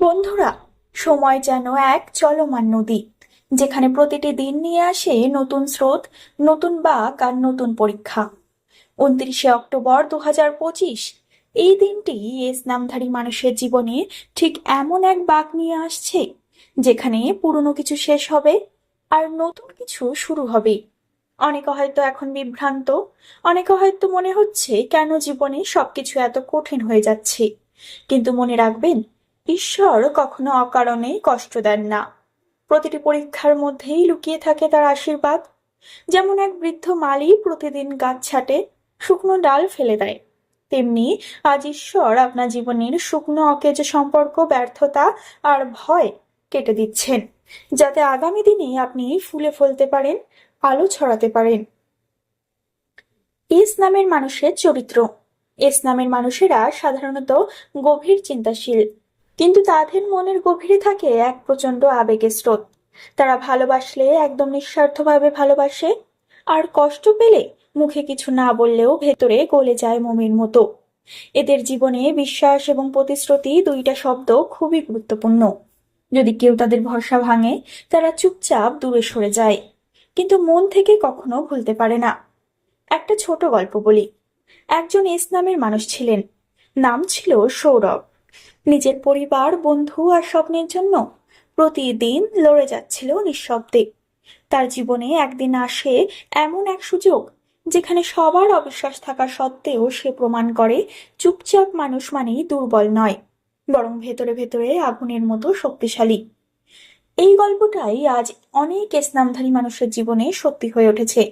বন্ধুরা, সময় যেন এক চলমান নদী, যেখানে প্রতিটি দিন নিয়ে আসে নতুন স্রোত, নতুন বাঁক আর নতুন পরীক্ষা। উনত্রিশে অক্টোবর দু হাজার পঁচিশ, এই দিনটি এস নামধারী মানুষের জীবনে ঠিক এমন এক বাঁক নিয়ে আসছে, যেখানে পুরনো কিছু শেষ হবে আর নতুন কিছু শুরু হবে। অনেকে হয়তো এখন বিভ্রান্ত, অনেকে হয়তো মনে হচ্ছে কেন জীবনে সবকিছু এত কঠিন হয়ে যাচ্ছে, কিন্তু মনে রাখবেন ঈশ্বর কখনো অকারণে কষ্ট দেন না। প্রতিটি পরীক্ষার মধ্যেই লুকিয়ে থাকে তার আশীর্বাদ। যেমন এক বৃদ্ধ মালি প্রতিদিন গাছ ছাটে, শুকনো ডাল ফেলে দেয়। তেমনি আজ ঈশ্বর আপনার জীবনের শুকনো অকেজো সম্পর্ক, ব্যর্থতা আর ভয় কেটে দিচ্ছেন, যাতে আগামী দিনে আপনি ফুলে ফলতে পারেন, আলো ছড়াতে পারেন। এস নামের মানুষের চরিত্র। এস নামের মানুষেরা সাধারণত গভীর চিন্তাশীল। কিন্তু তাদের মনের গভীরে থাকে এক প্রচণ্ড আবেগের স্রোত। তারা ভালোবাসলে, একদম নিঃস্বার্থভাবে ভালোবাসে, আর কষ্ট পেলে মুখে কিছু না বললেও ভেতরে গলে যায় মোমের মতো। এদের জীবনে বিশ্বাস এবং প্রতিশ্রুতি দুইটা শব্দ খুবই গুরুত্বপূর্ণ। যদি কেউ তাদের ভরসা ভাঙে, তারা চুপচাপ দূরে সরে যায়, কিন্তু মন থেকে কখনো ভুলতে পারে না। একটা ছোট গল্প বলি। একজন ইসলামের মানুষ ছিলেন। নাম ছিল সৌরভ। নিজের পরিবার, বন্ধু আর স্বপ্নের জন্য প্রতিদিন লড়ে যাচ্ছিল নিঃশব্দে। তার জীবনে একদিন আসে এমন এক সুযোগ, যেখানে সবার অবিশ্বাস থাকা সত্ত্বেও সে প্রমাণ করে চুপচাপ মানুষ মানেই দুর্বল নয়, বরং ভেতরে ভেতরে আগুনের মতো শক্তিশালী। এই গল্পটাই আজ অনেক ইসলামধারী মানুষের জীবনে সত্যি হয়ে উঠেছে।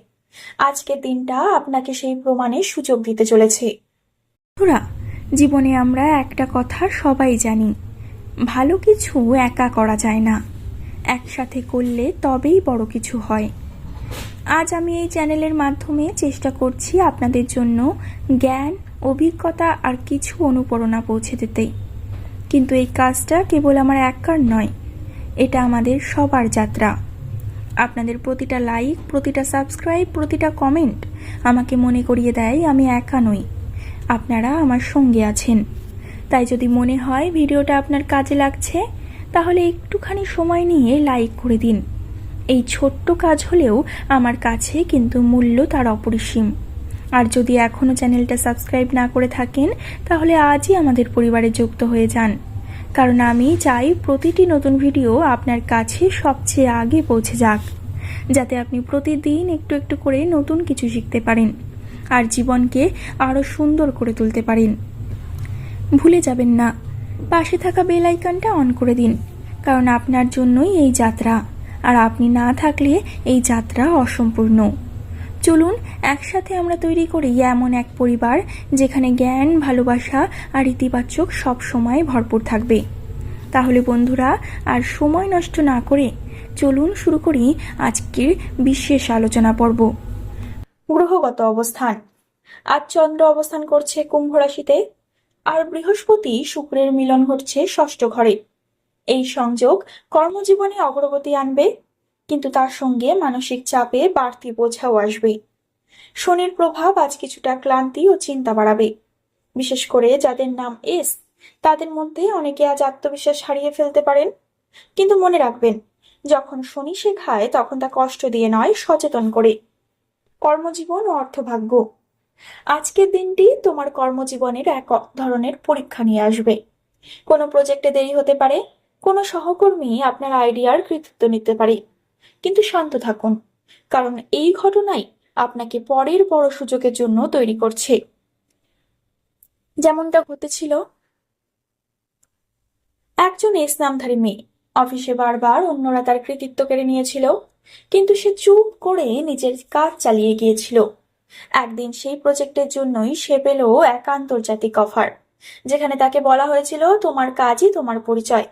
আজকের দিনটা আপনাকে সেই প্রমাণের সুযোগ দিতে চলেছে। জীবনে আমরা একটা কথা সবাই জানি, ভালো কিছু একা করা যায় না, একসাথে করলে তবেই বড় কিছু হয়। আজ আমি এই চ্যানেলের মাধ্যমে চেষ্টা করছি আপনাদের জন্য জ্ঞান, অভিজ্ঞতা আর কিছু অনুপ্রেরণা পৌঁছে দিতে। কিন্তু এই কাজটা কেবল আমার একার নয়, এটা আমাদের সবার যাত্রা। আপনাদের প্রতিটা লাইক প্রতিটা সাবস্ক্রাইব প্রতিটা কমেন্ট আমাকে মনে করিয়ে দেয় আমি একা নই। আপনারা আমার সঙ্গে আছেন। তাই যদি মনে হয় ভিডিওটা আপনার কাজে লাগছে, তাহলে একটুখানি সময় নিয়ে লাইক করে দিন। এই ছোট্ট কাজ হলেও আমার কাছে কিন্তু মূল্য তার অপরিসীম। আর যদি এখনও চ্যানেলটা সাবস্ক্রাইব না করে থাকেন, তাহলে আজই আমাদের পরিবারে যুক্ত হয়ে যান। কারণ আমি চাই প্রতিটি নতুন ভিডিও আপনার কাছে সবচেয়ে আগে পৌঁছে যাক, যাতে আপনি প্রতিদিন একটু একটু করে নতুন কিছু শিখতে পারেন। আর জীবনকে আরও সুন্দর করে তুলতে পারেন। ভুলে যাবেন না, পাশে থাকা বেল আইকনটা অন করে দিন, কারণ আপনার জন্যই এই যাত্রা, আর আপনি না থাকলে এই যাত্রা অসম্পূর্ণ। চলুন, একসাথে আমরা তৈরি করি এমন এক পরিবার যেখানে জ্ঞান, ভালোবাসা আর ইতিবাচক সব সময় ভরপুর থাকবে। তাহলে বন্ধুরা, আর সময় নষ্ট না করে চলুন শুরু করি আজকের বিশেষ আলোচনা পর্ব। গ্রহগত অবস্থান। আজ চন্দ্র অবস্থান করছে কুম্ভ রাশিতে, আর বৃহস্পতি শুক্রের মিলন ঘটছে ষষ্ঠ ঘরে। এই সংযোগ কর্মজীবনে অগ্রগতি আনবে, কিন্তু তার সঙ্গে মানসিক চাপে বাড়তি বোঝাও আসবে। শনির প্রভাব আজ কিছুটা ক্লান্তি ও চিন্তা বাড়াবে। বিশেষ করে যাদের নাম এস, তাদের মধ্যে অনেকে আজ আত্মবিশ্বাস হারিয়ে ফেলতে পারেন। কিন্তু মনে রাখবেন, যখন শনি শেখায়, তখন তা কষ্ট দিয়ে নয়, সচেতন করে। কর্মজীবন ও অর্থভাগ্য। আজকের দিনটি তোমার কর্মজীবনের এক ধরনের পরীক্ষা নিয়ে আসবে। কোনো প্রজেক্টে দেরি হতে পারে, কোনো সহকর্মী আপনার আইডিয়ার কৃতিত্ব নিতে পারে। কিন্তু শান্ত থাকুন, কারণ এই ঘটনাই আপনাকে পরের বড় সুযোগের জন্য তৈরি করছে। যেমনটা ঘটেছিল, একজন এস নামধারী মেয়ে অফিসে বারবার অন্যরা তার কৃতিত্ব কেড়ে নিয়েছিল, কিন্তু সে চুপ করে নিজের কাজ চালিয়ে গিয়েছিল। একদিন সেই প্রজেক্টের জন্যই সে পেল এক আন্তর্জাতিক অফার, যেখানে তাকে বলা হয়েছিল, তোমার কাজই তোমার পরিচয়।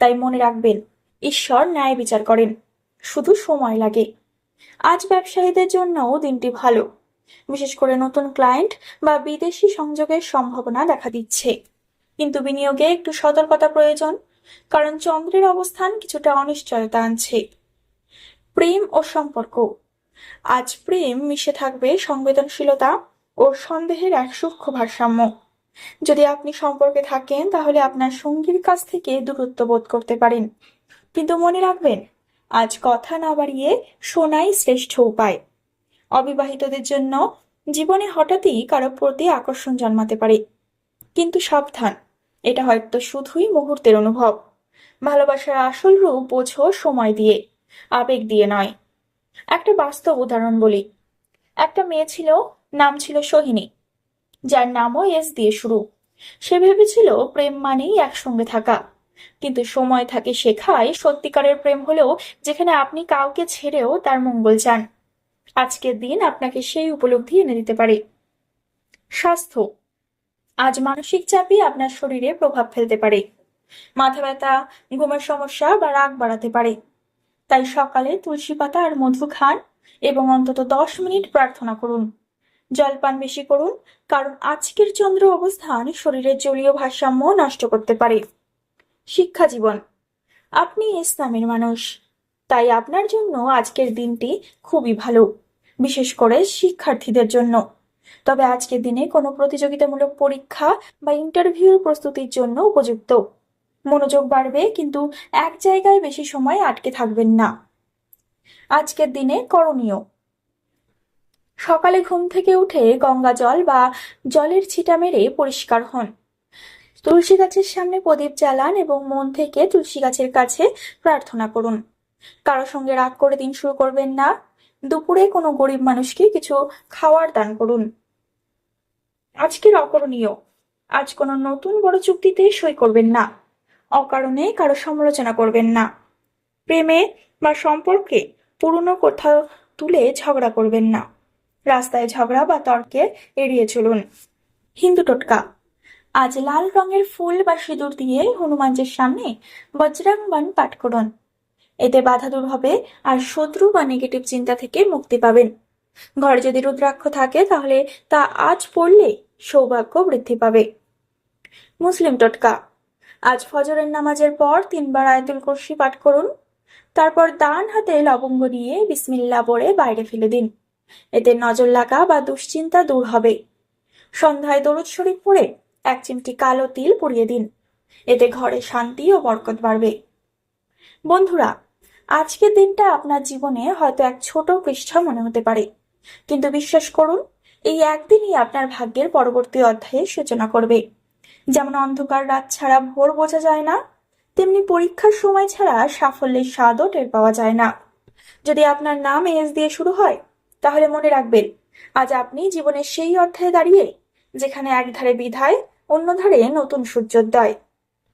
তাই মনে রাখবেন, ঈশ্বর ন্যায় বিচার করেন, শুধু সময় লাগে। আজ ব্যবসায়ীদের জন্যও দিনটি ভালো, বিশেষ করে নতুন ক্লায়েন্ট বা বিদেশি সংযোগের সম্ভাবনা দেখা দিচ্ছে। কিন্তু বিনিয়োগে একটু সতর্কতা প্রয়োজন কারণ চন্দ্রের অবস্থান কিছুটা অনিশ্চয়তা আনছে। প্রেম ও সম্পর্ক। আজ প্রেম মিশে থাকবে সংবেদনশীলতা ও সন্দেহের এক সূক্ষ্ম ভারসাম্য। যদি আপনি সম্পর্কে থাকেন, তাহলে আপনার সঙ্গীর কাছ থেকে দূরত্ব বোধ করতে পারেন। কিন্তু মনে রাখবেন, আজ কথা না বাড়িয়ে শোনাই শ্রেষ্ঠ উপায়। অবিবাহিতদের জন্য জীবনে হঠাৎই কারও প্রতি আকর্ষণ জন্মাতে পারে। কিন্তু সাবধান এটা হয়তো শুধুই মুহূর্তের অনুভব। ভালোবাসার আসল রূপ বোঝো সময় দিয়ে, আবেগ দিয়ে নয়। একটা বাস্তব উদাহরণ বলি। একটা মেয়ে ছিল, নাম ছিল সোহিনী। যার নামও এস দিয়ে শুরু। সে ভেবেছিল প্রেম মানেই একসঙ্গে থাকা। কিন্তু সময় থাকে শেখায়, সত্যিকারের প্রেম হলেও যেখানে আপনি কাউকে ছেড়েও তার মঙ্গল চান। আজকের দিন আপনাকে সেই উপলব্ধি এনে দিতে পারে। স্বাস্থ্য। আজ মানসিক চাপই আপনার শরীরে প্রভাব ফেলতে পারে। মাথা ব্যথা, ঘুমের সমস্যা বা রাগ বাড়াতে পারে। তাই সকালে তুলসী পাতা আর মধু খান এবং অন্তত দশ মিনিট প্রার্থনা করুন। জলপান বেশি করুন, কারণ আজকের চন্দ্র অবস্থান শরীরের জলীয় ভারসাম্য নষ্ট করতে পারে। শিক্ষা জীবন। আপনি ইসলামের মানুষ। তাই আপনার জন্য আজকের দিনটি খুবই ভালো, বিশেষ করে শিক্ষার্থীদের জন্য। তবে আজকের দিনে কোনো প্রতিযোগিতামূলক পরীক্ষা বা ইন্টারভিউর প্রস্তুতির জন্য উপযুক্ত। মনোযোগ বাড়বে, কিন্তু এক জায়গায় বেশি সময় আটকে থাকবেন না। আজকের দিনে করণীয়। সকালে ঘুম থেকে উঠে গঙ্গা জল বা জলের ছিটা মেরে পরিষ্কার হন। তুলসী গাছের সামনে প্রদীপ জ্বালান এবং মন থেকে তুলসী গাছের কাছে প্রার্থনা করুন। কারও সঙ্গে রাগ করে দিন শুরু করবেন না। দুপুরে কোনো গরিব মানুষকে কিছু খাওয়ার দান করুন। আজকের অকরণীয়। আজ কোনো নতুন বড় চুক্তিতে সই করবেন না। অকারণে কারও সমালোচনা করবেন না। প্রেমে বা সম্পর্কে পুরনো কোথাও তুলে ঝগড়া করবেন না। রাস্তায় ঝগড়া বা তর্কে এড়িয়ে চলুন। হিন্দু টোটকা। আজ লাল রঙের ফুল বা সিঁদুর দিয়ে হনুমানজির সামনে বজ্রাংবান পাঠ করুন। এতে বাধা দূর হবে আর শত্রু বা নেগেটিভ চিন্তা থেকে মুক্তি পাবেন। ঘরে যদি রুদ্রাক্ষ থাকে তাহলে তা আজ পড়লে সৌভাগ্য বৃদ্ধি পাবে। মুসলিম টোটকা, আজ ফজরের নামাজের পর তিনবার আয়াতুল কুরসি পাঠ করুন। তারপর ডান হাতে লবঙ্গ নিয়ে বিসমিল্লা পড়ে বাইরে ফেলে দিন। এতে নজর লাগা বা দুশ্চিন্তা দূর হবে। সন্ধ্যায় দরুদ শরীফ পরে এক চিমটি কালো তিল পুড়িয়ে দিন। এতে ঘরে শান্তি ও বরকত বাড়বে। বন্ধুরা আজকের দিনটা আপনার জীবনে হয়তো এক ছোট পৃষ্ঠা মনে হতে পারে। কিন্তু বিশ্বাস করুন, এই একদিনই আপনার ভাগ্যের পরবর্তী অধ্যায়ের সূচনা করবে। যেমন অন্ধকার রাত ছাড়া ভোর বোঝা যায় না, তেমনি পরীক্ষার সময় ছাড়া সাফল্যের স্বাদও টের পাওয়া যায় না। যদি আপনার নাম এস দিয়ে শুরু হয়, তাহলে মনে রাখবেন, আজ আপনি জীবনের সেই অধ্যায়ে দাঁড়িয়ে, যেখানে এক ধারে বিধায় অন্য ধারে নতুন সূর্যোদয়।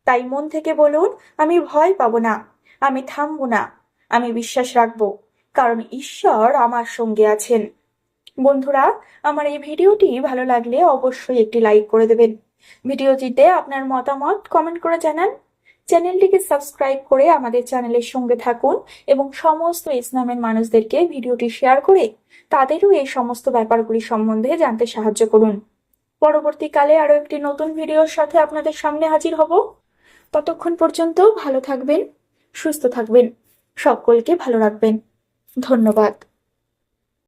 তাই মন থেকে বলুন, আমি ভয় পাবো না, আমি থামবো না। আমি বিশ্বাস রাখব, কারণ ঈশ্বর আমার সঙ্গে আছেন। বন্ধুরা, আমার এই ভিডিওটি ভালো লাগলে অবশ্যই একটি লাইক করে দেবেন। ভিডিওটিতে আপনার মতামত কমেন্ট করে জানান। চ্যানেলটিকে সাবস্ক্রাইব করে আমাদের চ্যানেলের সঙ্গে থাকুন এবং সমস্ত ইসলামের মানুষদেরকে ভিডিওটি শেয়ার করে তাদেরও এই সমস্ত ব্যাপারগুলি সম্বন্ধে জানতে সাহায্য করুন। পরবর্তীকালে আরও একটি নতুন ভিডিওর সাথে আপনাদের সামনে হাজির হব। ততক্ষণ পর্যন্ত ভালো থাকবেন, সুস্থ থাকবেন। সকলকে ভালো রাখবেন। ধন্যবাদ।